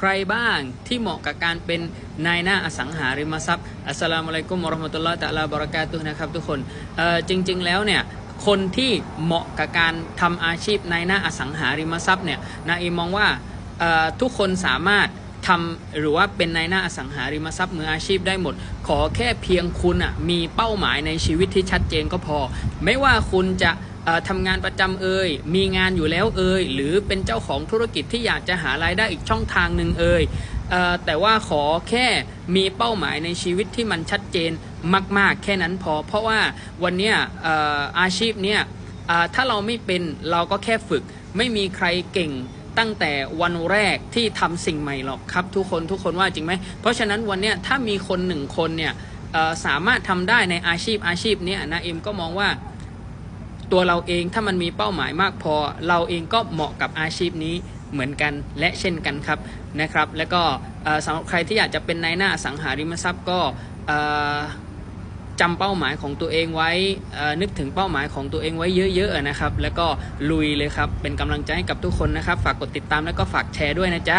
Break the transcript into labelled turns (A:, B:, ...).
A: ใครบ้างที่เหมาะกับการเป็นนายหน้าอสังหาริมทรัพย์อัสสลามุอะลัยกุมวะเรห์มตุลลอฮ์ตะลาบรากาตุนะครับทุกคนเอ่อจริง ๆ แล้วเนี่ยคนที่เหมาะกับการทำอาชีพนายหน้าอสังหาริมทรัพย์เนี่ยนาอีมองว่าเอ่อทุกคนสามารถทำหรือว่าเป็นนายหน้าอสังหาริมทรัพย์มืออาชีพได้หมด ขอแค่เพียงคุณอะมีเป้าหมายในชีวิตที่ชัดเจนก็พอ ไม่ว่าคุณจะ ทำงานประจำเอ่ยมีงานอยู่แล้วเอ่ยหรือเป็นเจ้าของธุรกิจที่อยากจะหารายได้อีกช่องทางหนึ่งเอ่ยแต่ว่าขอแค่มีเป้าหมายในชีวิตที่มันชัดเจนมาก ๆ แค่นั้นพอ เพราะว่าวันนี้อาชีพเนี้ยถ้าเราไม่เป็นเราก็แค่ฝึก ไม่มีใครเก่งตั้งแต่วันแรกที่ทำสิ่งใหม่หรอกครับ ทุกคนทุกคนว่าจริงไหมเพราะฉะนั้นวันนี้ถ้ามีคนหนึ่งคนเนี่ยสามารถทำได้ในอาชีพอาชีพเนี้ยนะเอ็มก็มองว่า ตัวเราเองถ้ามันมีเป้าหมายมากพอ เราเองก็เหมาะกับอาชีพนี้เหมือนกันและเช่นกันครับนะครับ แล้วก็สำหรับใครที่อยากจะเป็นนายหน้าสังหาริมทรัพย์ก็จำเป้าหมายของตัวเองไว้นึกถึงเป้าหมายของตัวเองไว้เยอะๆนะครับ แล้วก็ลุยเลยครับเป็นกำลังใจให้กับทุกคนนะครับ ฝากกดติดตามแล้วก็ฝากแชร์ด้วยนะจ๊ะ